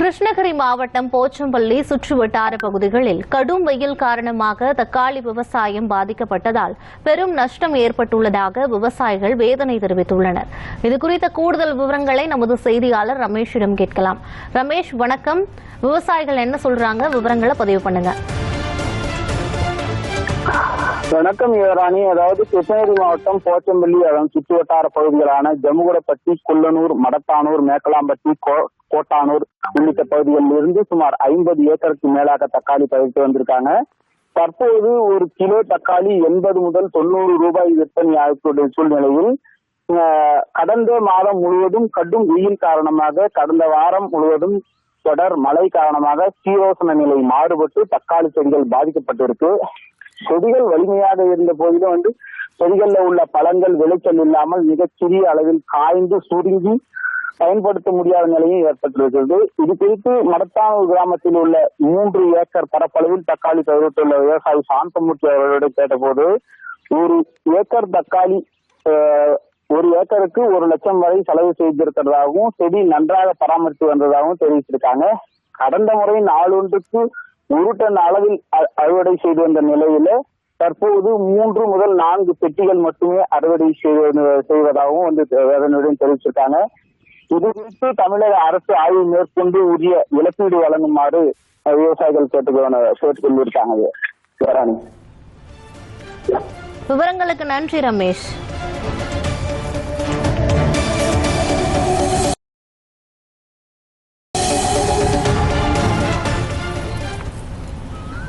கிருஷ்ணகிரி மாவட்டம் போச்சம்பள்ளி சுற்று வட்டார பகுதிகளில் கடும் வெயில் காரணமாக தக்காளி விவசாயம் பாதிக்கப்பட்டதால் பெரும் நஷ்டம் ஏற்பட்டுள்ளதாக விவசாயிகள் வேதனை தெரிவித்துள்ளனர். இதுகுறித்த கூடுதல் விவரங்களை நமது செய்தியாளர் ரமேஷிடம் கேட்கலாம். ரமேஷ் வணக்கம். விவசாயிகள் என்ன சொல்றாங்க? விவரங்களை பதிவு பண்ணுங்க. வணக்கம் யுவராணி. அதாவது கிருஷ்ணகிரி மாவட்டம் போச்சம்பள்ளி அதன் சுற்றுவட்டார பகுதிகளான ஜம்முகுடப்பட்டி குள்ளனூர் மடத்தானூர் மேக்கலாம்பட்டி கோ- கோட்டானூர் உள்ளிட்ட பகுதிகளில் இருந்து சுமார் ஐம்பது ஏக்கருக்கு மேலாக தக்காளி பயிர்த்து வந்திருக்காங்க. தற்போது ஒரு கிலோ தக்காளி எண்பது முதல் தொண்ணூறு ரூபாய் விற்பனை ஆகக்கூடிய சூழ்நிலையில் கடந்த மாதம் முழுவதும் கடும் வெயில் காரணமாக கடந்த வாரம் முழுவதும் தொடர் மழை காரணமாக சீரோசன நிலை மாறுபட்டு தக்காளி செடிகள் பாதிக்கப்பட்டிருக்கு. செடிகள் வலிமையாக இருந்த போதிலும் வந்து செடிகள்ல உள்ள பழங்கள் விளைச்சல் இல்லாமல் மிக சிறிய அளவில் காய்ந்து சுருங்கி பயன்படுத்த முடியாத நிலையும் ஏற்பட்டிருக்கிறது. இது குறித்து மடத்தானூர் கிராமத்தில் உள்ள மூன்று ஏக்கர் பரப்பளவில் தக்காளி தவிர்த்துள்ள விவசாயி சாந்தமூர்த்தி அவர்களிடம் கேட்டபோது ஒரு ஏக்கர் தக்காளி ஒரு ஏக்கருக்கு ஒரு லட்சம் வரை செலவு செய்திருக்கிறதாகவும் செடி நன்றாக பராமரித்து வந்ததாகவும் தெரிவிச்சிருக்காங்க கடந்த முறை நாளொன்றுக்கு ஒரு டன் அளவில் அறுவடை செய்து வந்த நிலையில தற்போது மூன்று முதல் நான்கு பெட்டிகள் மட்டுமே அறுவடை செய்வதாகவும் வந்து வேதனையுடன் தெரிவிச்சிருக்காங்க. இது குறித்து தமிழக அரசு ஆய்வு மேற்கொண்டு உரிய இழப்பீடு வழங்குமாறு விவசாயிகள் கேட்டுக்கொண்டு கேட்டுக்கொண்டிருக்காங்க. விவரங்களுக்கு நன்றி ரமேஷ்.